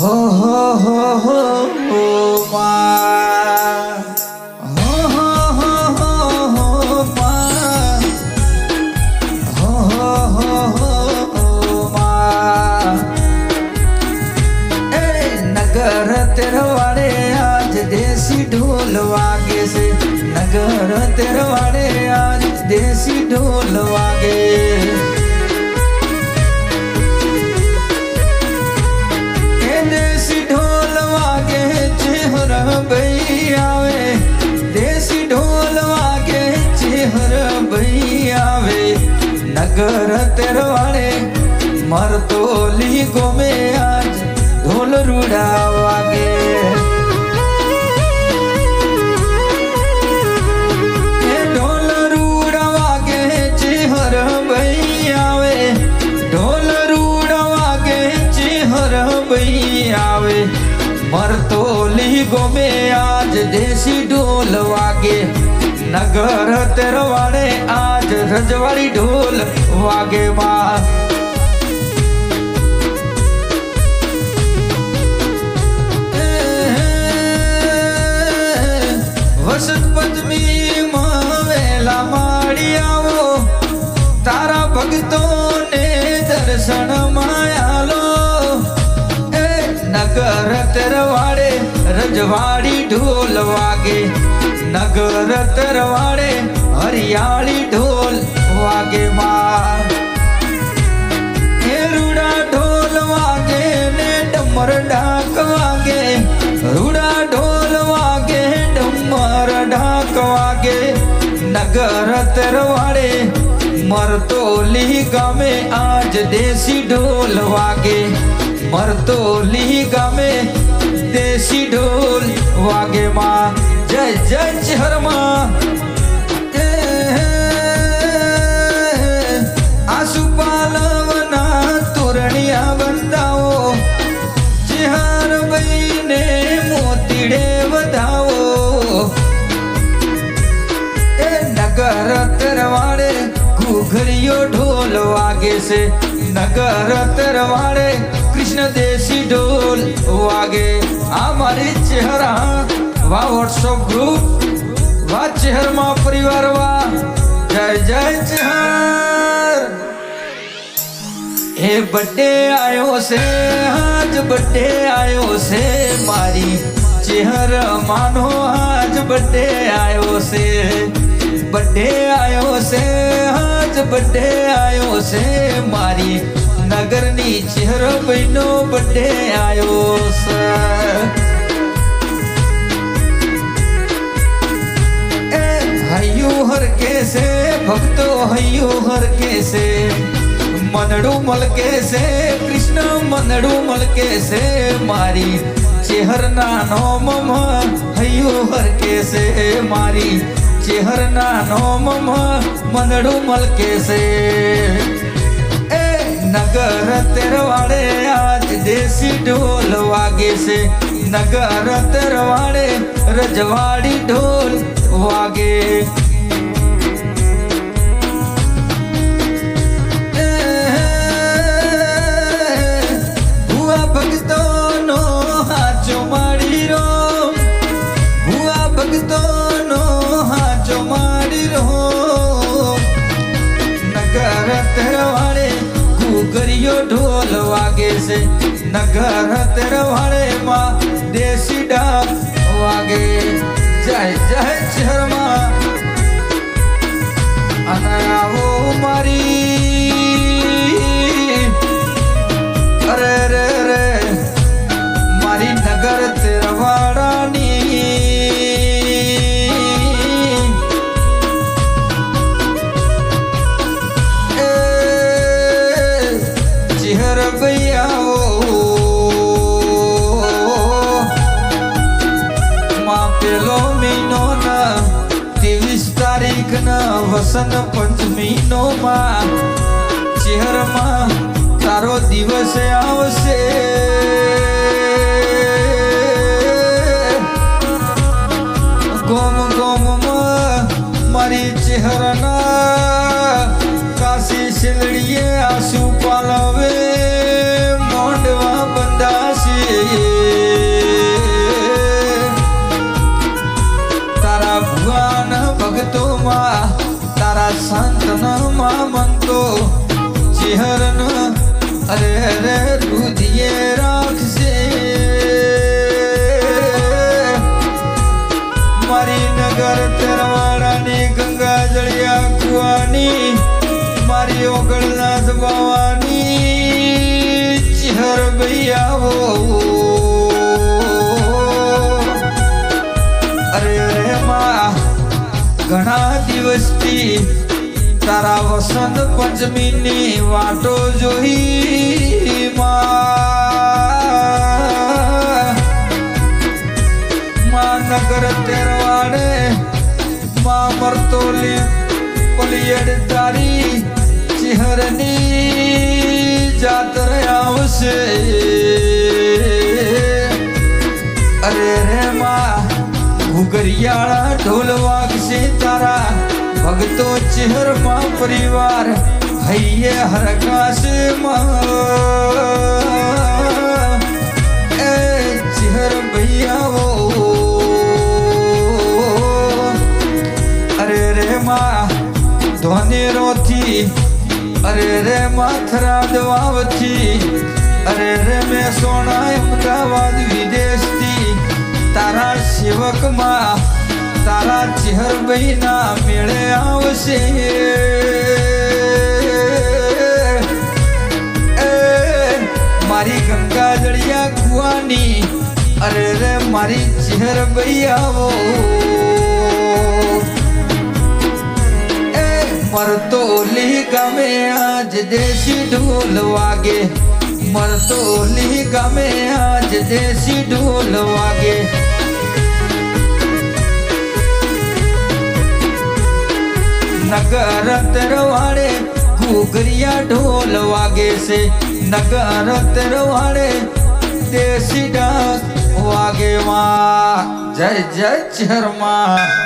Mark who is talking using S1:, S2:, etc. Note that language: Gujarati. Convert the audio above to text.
S1: हो हो हो हो हो आज देसी ढोल वागे से। नगर तेरवाड़े आज देसी ढोल वागे। નગર તેરવાડે મરતોલી ગોમે આજ ઢોલ રૂડા વાગે એ ઢોલ રૂડા વાગે ચેહર ભઈ આવે ઢોલ રૂડા વાગે ચેહર ભઈ આવે મરતોલી ગોમે આજ દેશી ઢોલ વાગે નગર તેરવાડે આજ રજવાડી ઢોલ વાગે માં વસત પદ્મી વેલા માડી આવો તારા ભક્તોને દર્શન માયાલો એ નગર તરવાડે રજવાડી ઢોલ વાગે નગર તરવાડે હરિયાળી ઢોલ વાગે માં એ રૂડા ઢોલ વાગે ને ડમર ડાક વાગે રૂડા ઢોલ વાગે ડમર ડાક વાગે નગર તરવાડે મરતોલી ગામે આજ દેશી ઢોલ વાગે મરતોલી ગામે દેશી ઢોલ વાગે માં જય જય ચહરમાં આસુપાલવના તોરણિયા બંધાવો ચિહાર બઈને મોતીડે વધાવો. એ નગર તરવાડે ઘૂઘરીઓ ઢોલ વાગે છે. નગર તરવાડે કૃષ્ણ દેશી ઢોલ વાગે. આ મારી ચહેરા વા વોટ્સઅપ ગ્રુપ વા ચહેરમાં પરિવાર વા જય જય ચહેર. હે બર્થડે આવ્યો છે, આજ બર્થડે આયો છે મારી. ચહેર માનો, આજ બર્થડે આવ્યો છે. બર્થડે આવ્યો છે, આજ બર્થડે આવ્યો છે મારી. નગરની ચહેરો બહેનો બર્થડે આવ્યો છે. હૈયું હર કે છે ભક્તો હૈયું હર કે છે મનડું મલકે છે કૃષ્ણ મનડું મલકે છે મારી ચેહરના નોમમાં હૈયું હર કે છે મારી ચેહરના નોમમાં મનડું મલકે છે એ નગર તેરવાડે આજ દેશી ઢોલ વાગે છે નગર તેરવાડે રજવાડી ઢોલ વાગે છે. નગર તેરવાળે માં દેશી ડાક વાગે. જય જય શર્મા અને આવો મારી. અરે, રે રે. મારી નગર તેરવાડાની વસંત પંચમી નો માં ચહેરમાં તારો દિવસ આવશે. મનતો ચિહરન અરે રે રુધિયે રાખશે. મારી નગર તરવાડાની ગંગા જળિયા કુવાની મારી ઓગળનાથ બાવાની ચિહર ભૈયાવો અરે રે માં, ઘણા દિવસથી તારા વસંત પંચમીની વાટો જોઈ માં. માં તેરવાડે માં મરતોલી પલિયડ તારી ચિહરની જાતર આવશે. અરે રે માં, ઘુઘરિયાળા ઢોલ વાગશે તારા ભક્તો ચહેરમાં પરિવાર, હૈયે હરકાશે એ ચહેર ભૈયાઓ. અરે રે માં, ધોનેરોથી, અરે રે માથરા દવાવથી, અરે રે મેં સોના અમદાવાદ વિદેશથી, તારા સેવકમાં તારા ચહેર ના મેળે આવશે એ મારી ગંગા જળિયા કુવાની અરે રે મારી ચહેર આવો એ મરતોલી ગામે આજ દેશી ઢોલ વાગે મરતોલી ગામે આજ દેશી ઢોલ વાગે નગર તરવાડે ઘૂઘરિયા ઢોલ વાગે છે. નગર તરવાડે દેશી ડાક વાગે વા. જય જય ચરમા.